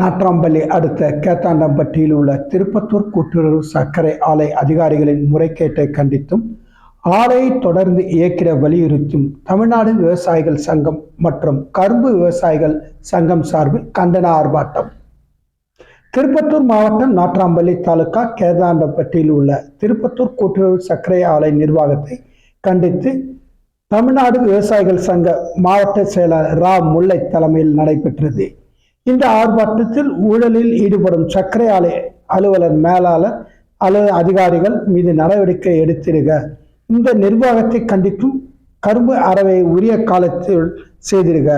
நாட்ராம்பள்ளி அடுத்த கேத்தாண்டம்பட்டியில் உள்ள திருப்பத்தூர் கூட்டுறவு சர்க்கரை ஆலை அதிகாரிகளின் முறைகேட்டை கண்டித்தும் ஆலையை தொடர்ந்து இயக்கிட வலியுறுத்தும் தமிழ்நாடு விவசாயிகள் சங்கம் மற்றும் கரும்பு விவசாயிகள் சங்கம் சார்பில் கண்டன ஆர்ப்பாட்டம். திருப்பத்தூர் மாவட்டம் நாட்ராம்பள்ளி தாலுகா கேதாண்டப்பட்டியில் உள்ள திருப்பத்தூர் கூட்டுறவு சர்க்கரை ஆலை நிர்வாகத்தை கண்டித்து தமிழ்நாடு விவசாயிகள் சங்க மாவட்ட செயலாளர் ரா. முல்லை தலைமையில் நடைபெற்றது. இந்த ஆர்ப்பாட்டத்தில் ஊழலில் ஈடுபடும் சர்க்கரை ஆலை அலுவலர் மேலாளர் அலுவலக அதிகாரிகள் மீது நடவடிக்கை எடுத்திருக இந்த நிர்வாகத்தை கண்டிக்கும் கரும்பு அறவை உரிய காலத்தில் செய்திருக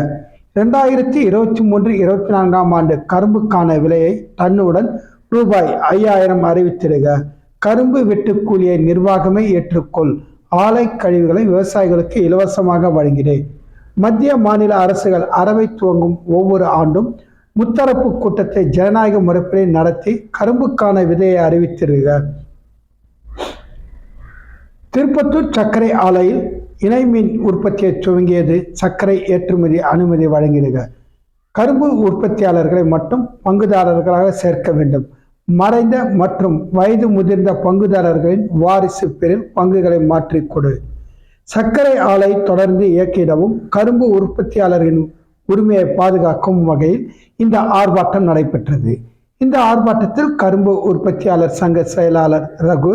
இரண்டாயிரத்தி இருபத்தி மூன்று இருபத்தி நான்காம் ஆண்டு கரும்புக்கான விலையை தன்னுடன் ரூபாய் ஐயாயிரம் அறிவித்திருக கரும்பு வெட்டுக்கூலியை நிர்வாகமே ஏற்றுக்கொள். ஆலை கழிவுகளை விவசாயிகளுக்கு இலவசமாக வழங்கினேன் மத்திய மாநில அரசுகள் அறவை துவங்கும் ஒவ்வொரு ஆண்டும் முத்தரப்பு கூட்டத்தை ஜனநாயக முறைப்படி நடத்தி கரும்புக்கான விதையை அறிவித்திருக திருப்பத்தூர் சர்க்கரை ஆலையில் இணை மீன் உற்பத்தியை துவங்கியது சர்க்கரை ஏற்றுமதி அனுமதி வழங்கிடுக கரும்பு உற்பத்தியாளர்களை மட்டும் பங்குதாரர்களாக சேர்க்க வேண்டும். மறைந்த மற்றும் வயது முதிர்ந்த பங்குதாரர்களின் வாரிசு பேரில் பங்குகளை மாற்றிக்கொடு சர்க்கரை ஆலை தொடர்ந்து இயக்கிடவும் கரும்பு உற்பத்தியாளர்களின் உரிமையை பாதுகாக்கும் வகையில் இந்த ஆர்ப்பாட்டம் நடைபெற்றது. இந்த ஆர்ப்பாட்டத்தில் கரும்பு உற்பத்தியாளர் சங்க செயலாளர் ரகு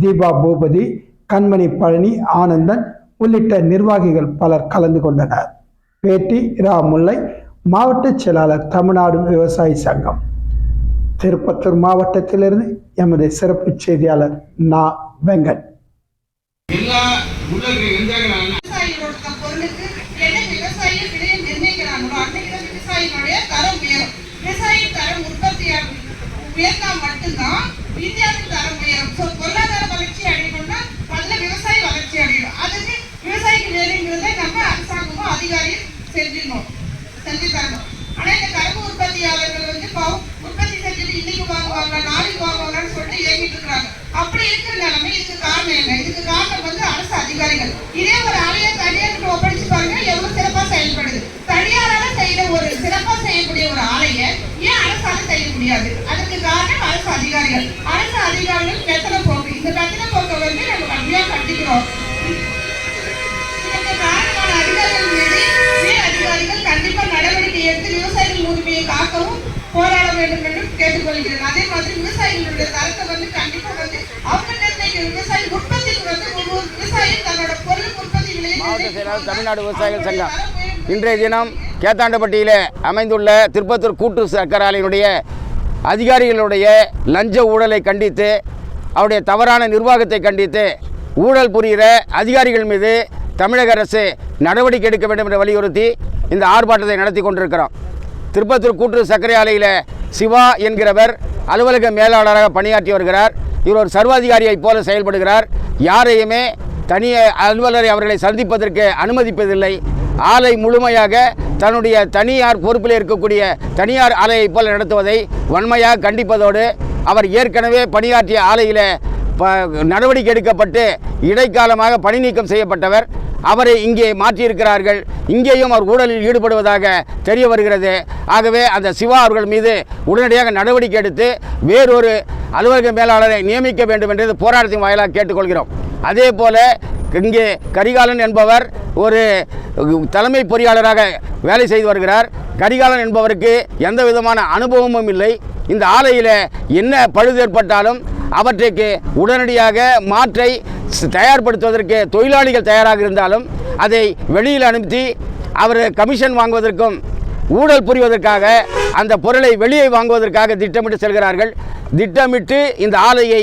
தீபா பூபதி கண்மணி பழனி ஆனந்தன் உள்ளிட்ட நிர்வாகிகள் பலர் கலந்து கொண்டனர். பேட்டி ரா. முல்லை மாவட்ட செயலாளர் தமிழ்நாடு விவசாயி சங்கம். திருப்பத்தூர் மாவட்டத்திலிருந்து எமது சிறப்பு செய்தியாளர் நா. வெங்கட். எல்லா உயர்ந்தா மட்டும்தான் இந்தியாவுக்கு தர முடியும். ஸோ பொருளாதார வளர்ச்சி அடையணும்னா நல்ல விவசாயி வளர்ச்சி அடையணும். அதுக்கு விவசாயிக்கு வேணுங்கிறத நம்ம அரசாங்கமும் அதிகாரியும் செஞ்சிடணும். செஞ்சு தரணும். ஆனா இந்த கரும்பு உற்பத்தியாளர்கள் வந்து உற்பத்தி செஞ்சுட்டு இன்னைக்கு வாங்குவாங்க நாளைக்கு வாங்குவாங்கன்னு சொல்லிட்டு இயங்கிட்டு இருக்காங்க அப்படி இருக்கிற நிலைமை இதுக்கு காரணம் என்ன? இதுக்கு காரணம் வந்து அரசு அதிகாரிகள். இதே ஒரு ஆலையை தனியார்கிட்ட ஒப்படைச்சு பாருங்க எவ்வளவு சிறப்பா செயல்படுது. தனியாரால செய்யற ஒரு சிறப்பா செய்யக்கூடிய ஒரு ஆலையை ஏன் அரசால செய்ய முடியாது? அது அரசு அதிகாரிகள். அரசு அதிகாரிகள் வெத்தலை போக்கு. இந்த வெத்தலை போக்கை வந்து நம்ம கடுமையா கண்டிக்கிறோம். இதற்கு காரணமான அதிகாரிகள் மீது மேல் அதிகாரிகள் கண்டிப்பா நடவடிக்கை எடுத்து விவசாயிகள் உரிமையை காக்கவும் போராட வேண்டும் என்று கேட்டுக்கொள்கிறேன். அதே மாதிரி விவசாயிகளுடைய தரத்தை வந்து கண்டிப்பா வந்து அவங்க நிர்ணயிக்கிற விவசாயி உற்பத்திக்கு வந்து ஒவ்வொரு விவசாயியும் தன்னோட பொருள் உற்பத்தி விலையை மாவட்ட செயலாளர் தமிழ்நாடு விவசாயிகள் சங்கம். இன்றைய தினம் கேத்தாண்டப்பட்டியில் அமைந்துள்ள திருப்பத்தூர் கூட்டு சர்க்கரை ஆலையினுடைய அதிகாரிகளுடைய லஞ்ச ஊழலை கண்டித்து அவருடைய தவறான நிர்வாகத்தை கண்டித்து ஊழல் புரிகிற அதிகாரிகள் மீது தமிழக அரசு நடவடிக்கை எடுக்க வேண்டும் என்று வலியுறுத்தி இந்த ஆர்ப்பாட்டத்தை நடத்தி கொண்டிருக்கிறோம். திருப்பத்தூர் கூற்று சர்க்கரை ஆலையில் சிவா என்கிறவர் அலுவலக மேலாளராக பணியாற்றி வருகிறார். இவர் ஒரு சர்வாதிகாரியைப் போல செயல்படுகிறார். யாரையுமே தனிய அலுவலரை அவர்களை சந்திப்பதற்கு அனுமதிப்பதில்லை. ஆலை முழுமையாக தன்னுடைய தனியார் பொறுப்பில் இருக்கக்கூடிய தனியார் ஆலையைப் போல் நடத்துவதை வன்மையாக கண்டிப்பதோடு அவர் ஏற்கனவே பணியாற்றிய ஆலையில் ப நடவடிக்கை எடுக்கப்பட்டு இடைக்காலமாக பணி நீக்கம் செய்யப்பட்டவர். அவரை இங்கே மாற்றியிருக்கிறார்கள். இங்கேயும் அவர் ஊழலில் ஈடுபடுவதாக தெரிய வருகிறது. ஆகவே அந்த சிவா அவர்கள் மீது உடனடியாக நடவடிக்கை எடுத்து வேறொரு அலுவலக மேலாளரை நியமிக்க வேண்டும் என்று போராட்டத்தின் வாயிலாக கேட்டுக்கொள்கிறோம். அதே போல இங்கே கரிகாலன் என்பவர் ஒரு தலைமை பொறியாளராக வேலை செய்து வருகிறார். கரிகாலன் என்பவருக்கு எந்த விதமான அனுபவமும் இல்லை. இந்த ஆலையில் என்ன பழுது ஏற்பட்டாலும் அவற்றுக்கு உடனடியாக மாற்றை தயார்படுத்துவதற்கு தொழிலாளிகள் தயாராக இருந்தாலும் அதை வெளியில் அனுப்பி அவர் கமிஷன் வாங்குவதற்கும் ஊழல் புரிவதற்காக அந்த பொருளை வெளியே வாங்குவதற்காக திட்டமிட்டு செல்கிறார்கள். திட்டமிட்டு இந்த ஆலையை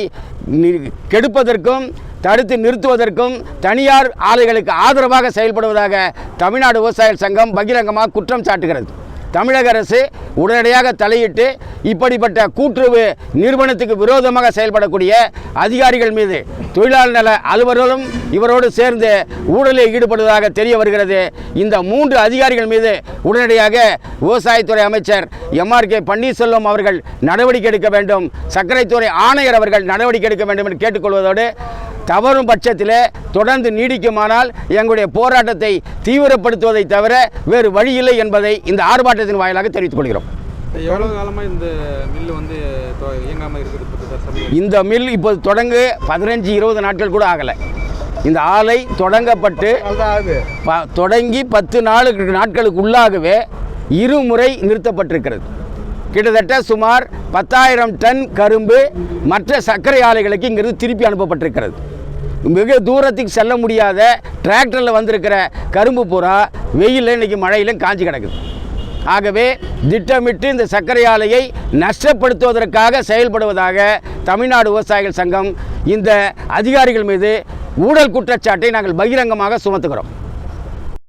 கெடுப்பதற்கும் தடுத்து நிறுத்துவதற்கும் தனியார் ஆலைகளுக்கு ஆதரவாக செயல்படுவதாக தமிழ்நாடு விவசாய சங்கம் பகிரங்கமாக குற்றம் சாட்டுகிறது. தமிழக அரசு உடனடியாக தலையிட்டு இப்படிப்பட்ட கூட்டுறவு நிறுவனத்துக்கு விரோதமாக செயல்படக்கூடிய அதிகாரிகள் மீது தொழிலாளர் நல அலுவலரும் இவரோடு சேர்ந்து ஊழலில் ஈடுபடுவதாக தெரிய வருகிறது. இந்த மூன்று அதிகாரிகள் மீது உடனடியாக விவசாயத்துறை அமைச்சர் எம்ஆர் கே பன்னீர்செல்வம் அவர்கள் நடவடிக்கை எடுக்க வேண்டும். சர்க்கரைத்துறை ஆணையர் அவர்கள் நடவடிக்கை எடுக்க வேண்டும் என்று கேட்டுக்கொள்வதோடு தவறும் பட்சத்தில் தொடர்ந்து நீடிக்குமானால் எங்களுடைய போராட்டத்தை தீவிரப்படுத்துவதை தவிர வேறு வழியில்லை என்பதை இந்த ஆர்ப்பாட்டத்தின் வாயிலாக தெரிவித்துக் கொள்கிறோம். இந்த மில் இப்போ தொடங்கு பதினஞ்சு இருபது நாட்கள் கூட ஆகலை. இந்த ஆலை தொடங்கப்பட்டு தொடங்கி பத்து நாளுக்கு நாட்களுக்கு உள்ளாகவே இருமுறை நிறுத்தப்பட்டிருக்கிறது. கிட்டத்தட்ட சுமார் பத்தாயிரம் டன் கரும்பு மற்ற சர்க்கரை ஆலைகளுக்கு இங்கிருந்து திருப்பி அனுப்பப்பட்டிருக்கிறது. மிக தூரத்துக்கு செல்ல முடியாத டிராக்டரில் வந்திருக்கிற கரும்பு பூரா வெயிலில் இன்னைக்கு மழையிலும் காஞ்சி கிடக்குது. ஆகவே திட்டமிட்டு இந்த சர்க்கரை ஆலையை நஷ்டப்படுத்துவதற்காக செயல்படுவதாக தமிழ்நாடு விவசாயிகள் சங்கம் இந்த அதிகாரிகள் மீது ஊழல் குற்றச்சாட்டை நாங்கள் பகிரங்கமாக சுமத்துகிறோம்.